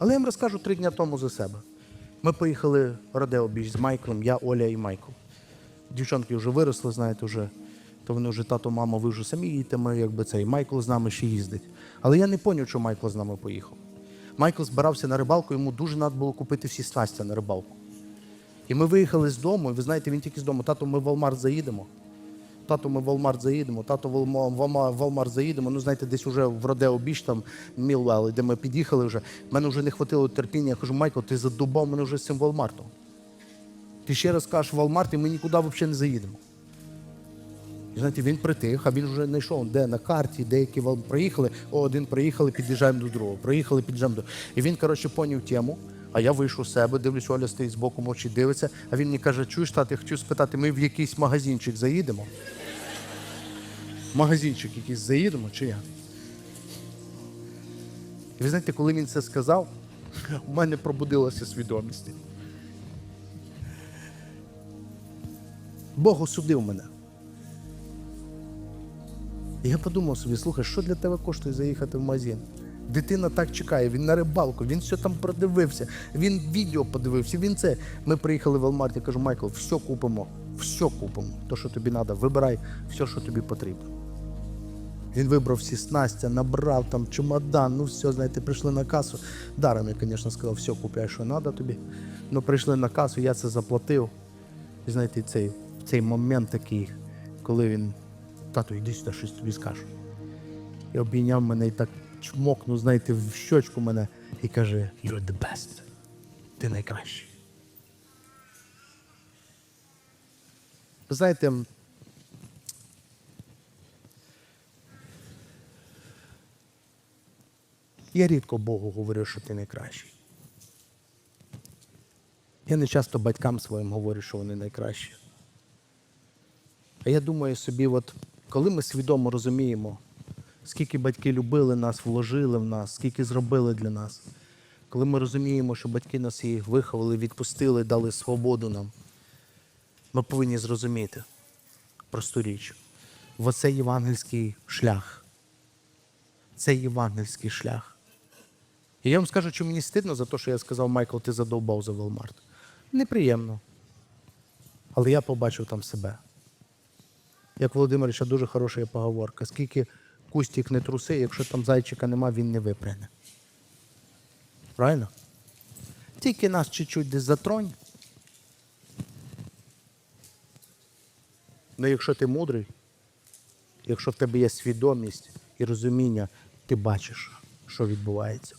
Але я вам розкажу три дні тому за себе. Ми поїхали Родео Біч з Майклом, я, Оля і Майкл. Дівчонки вже виросли, знаєте, вже, то вони вже тато, мама, ви вже самі їдете, ми якби цей. Майкл з нами ще їздить. Але я не зрозумів, що Майкл з нами поїхав. Майкл збирався на рибалку, йому дуже треба було купити всі снасті на рибалку. І ми виїхали з дому, і ви знаєте, він тільки з дому. Тато, ми в Walmart заїдемо. Тато, ми в Walmart заїдемо, тато в Walmart- заїдемо. Ну, знаєте, десь уже в Родео Біч, там Мілвелл, де ми під'їхали вже. мене вже не хватило терпіння. Я кажу, Майкл, ти задубав мене вже з цим Walmart. Ти ще раз кажеш Walmart, і ми нікуди взагалі не заїдемо. І знаєте, він притих, а він вже не йшов, де на карті, деякі проїхали, о, один проїхали, під'їжджаємо до другого. Проїхали, під'їжджаємо до. І він, коротше, поняв тему. А я вийшов з себе, дивлюсь, Оля стоїть з боку мовчить, дивиться. А він мені каже, чуєш, тат, я хотів спитати, ми в якийсь магазинчик заїдемо? Магазинчик якийсь заїдемо чи як? І ви знаєте, коли він це сказав, у мене пробудилася свідомість. Бог осудив мене. І я подумав собі, слухай, що для тебе коштує заїхати в магазин? Дитина так чекає, він на рибалку, він все там продивився, він відео подивився, він це. Ми приїхали в Walmart, я кажу, Майкл, все купимо, все купимо. То, що тобі треба, вибирай все, що тобі потрібно. Він вибрав всі снастя, набрав там чемодан, ну все, знаєте, прийшли на касу. Даром я, звісно, сказав, все, купляй, що треба тобі. Ну, прийшли на касу, я це заплатив. І знаєте, цей, цей момент такий, коли він, тату, йди сюди, щось тобі скажу. І обійняв мене і так чмокнув, знаєте, в щочку мене і каже: You're the best. Ти найкращий. Ви знаєте, я рідко Богу говорю, що ти найкращий. Я не часто батькам своїм говорю, що вони найкращі. А я думаю собі, от коли ми свідомо розуміємо, скільки батьки любили нас, вложили в нас, скільки зробили для нас, коли ми розуміємо, що батьки нас їх виховали, відпустили, дали свободу нам, ми повинні зрозуміти просту річ. Оце євангельський шлях. Це євангельський шлях. І я вам скажу, що мені стидно за те, що я сказав, Майкл, ти задовбав за Велмарт. Неприємно. Але я побачив там себе. Як Володимировича дуже хороша поговорка. Скільки кустік не труси, якщо там зайчика нема, він не випряне. Правильно? Тільки нас чуть-чуть десь затронь. Ну якщо ти мудрий, якщо в тебе є свідомість і розуміння, ти бачиш, що відбувається.